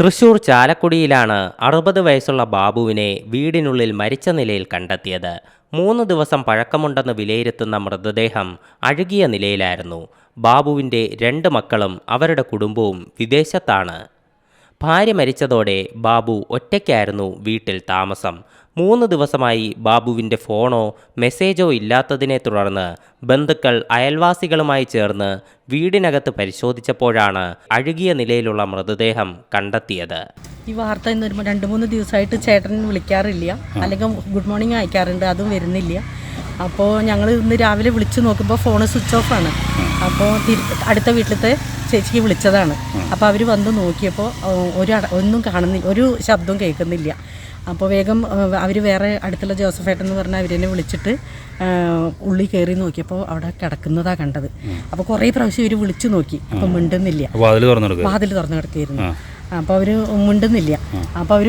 തൃശൂർ ചാലക്കുടിയിലാണ് അറുപത് വയസ്സുള്ള ബാബുവിനെ വീടിനുള്ളിൽ മരിച്ച നിലയിൽ കണ്ടെത്തിയത്. മൂന്ന് ദിവസം പഴക്കമുണ്ടെന്ന് വിലയിരുത്തുന്ന മൃതദേഹം അഴുകിയ നിലയിലായിരുന്നു. ബാബുവിന്റെ രണ്ട് മക്കളും അവരുടെ കുടുംബവും വിദേശത്താണ്. ഭാര്യ മരിച്ചതോടെ ബാബു ഒറ്റയ്ക്കായിരുന്നു വീട്ടിൽ താമസം. മൂന്ന് ദിവസമായി ബാബുവിന്റെ ഫോണോ മെസ്സേജോ ഇല്ലാത്തതിനെ തുടർന്ന് ബന്ധുക്കൾ അയൽവാസികളുമായി ചേർന്ന് വീടിനകത്ത് പരിശോധിച്ചപ്പോഴാണ് അഴുകിയ നിലയിലുള്ള മൃതദേഹം കണ്ടെത്തിയത്. ഈ വാർത്ത ഇന്ന് വരുമ്പോൾ രണ്ട് മൂന്ന് ദിവസമായിട്ട് ചേട്ടൻ വിളിക്കാറില്ല. അല്ലെങ്കിൽ ഗുഡ് മോർണിംഗ് അയക്കാറുണ്ട് അതും വരുന്നില്ല. അപ്പോൾ ഞങ്ങൾ ഇന്ന് രാവിലെ വിളിച്ചു നോക്കുമ്പോൾ ഫോൺ സ്വിച്ച് ഓഫ് ആണ്. അപ്പോൾ അടുത്ത വീട്ടിലത്തെ ചേച്ചിക്ക് വിളിച്ചതാണ്. അപ്പോൾ അവർ വന്ന് നോക്കിയപ്പോൾ ഒരു ഒന്നും കാണുന്നില്ല ഒരു ശബ്ദവും കേൾക്കുന്നില്ല. അപ്പോൾ വേഗം അവർ വേറെ അടുത്തുള്ള ജോസഫേട്ടൻ എന്ന് പറഞ്ഞാൽ അവരെന്നെ വിളിച്ചിട്ട് ഉള്ളി കയറി നോക്കിയപ്പോൾ അവിടെ കിടക്കുന്നതാ കണ്ടത്. അപ്പോൾ കുറേ പ്രാവശ്യം ഇവർ വിളിച്ചു നോക്കി. അപ്പോൾ മിണ്ടുന്നില്ല. വാതിൽ തുറന്നു കിടക്കുകയായിരുന്നു അപ്പോൾ അവർ മിണ്ടുന്നില്ല. അപ്പോൾ അവർ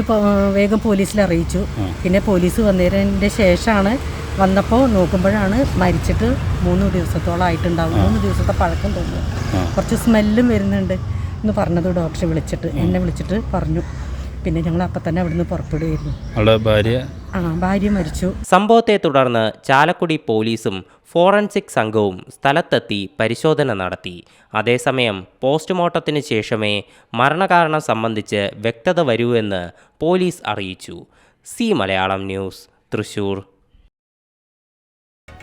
വേഗം പോലീസിൽ അറിയിച്ചു. പിന്നെ പോലീസ് വന്നതിന്റെ ശേഷമാണ് വന്നപ്പോൾ നോക്കുമ്പോഴാണ് മരിച്ചിട്ട് മൂന്ന് ദിവസത്തോളം ആയിട്ടുണ്ടാവും. മൂന്ന് ദിവസത്തെ പഴക്കം തോന്നുന്നു. കുറച്ച് സ്മെല്ലും വരുന്നുണ്ട് എന്ന് പറഞ്ഞത് ഡോക്ടറെ വിളിച്ചിട്ട്. എന്നെ വിളിച്ചിട്ട് പറഞ്ഞു. പിന്നെ ഞങ്ങൾ അപ്പം തന്നെ അവിടുന്ന് പുറപ്പെടുകയായിരുന്നു. ഭാര്യ? ആ ഭാര്യ മരിച്ചു. സംഭവത്തെ തുടർന്ന് ചാലക്കുടി പോലീസും ഫോറൻസിക് സംഘവും സ്ഥലത്തെത്തി പരിശോധന നടത്തി. അതേസമയം പോസ്റ്റ്മോർട്ടത്തിന് ശേഷമേ മരണകാരണം സംബന്ധിച്ച് വ്യക്തത വരൂ എന്ന് പോലീസ് അറിയിച്ചു. C Malayalam news Thrissur.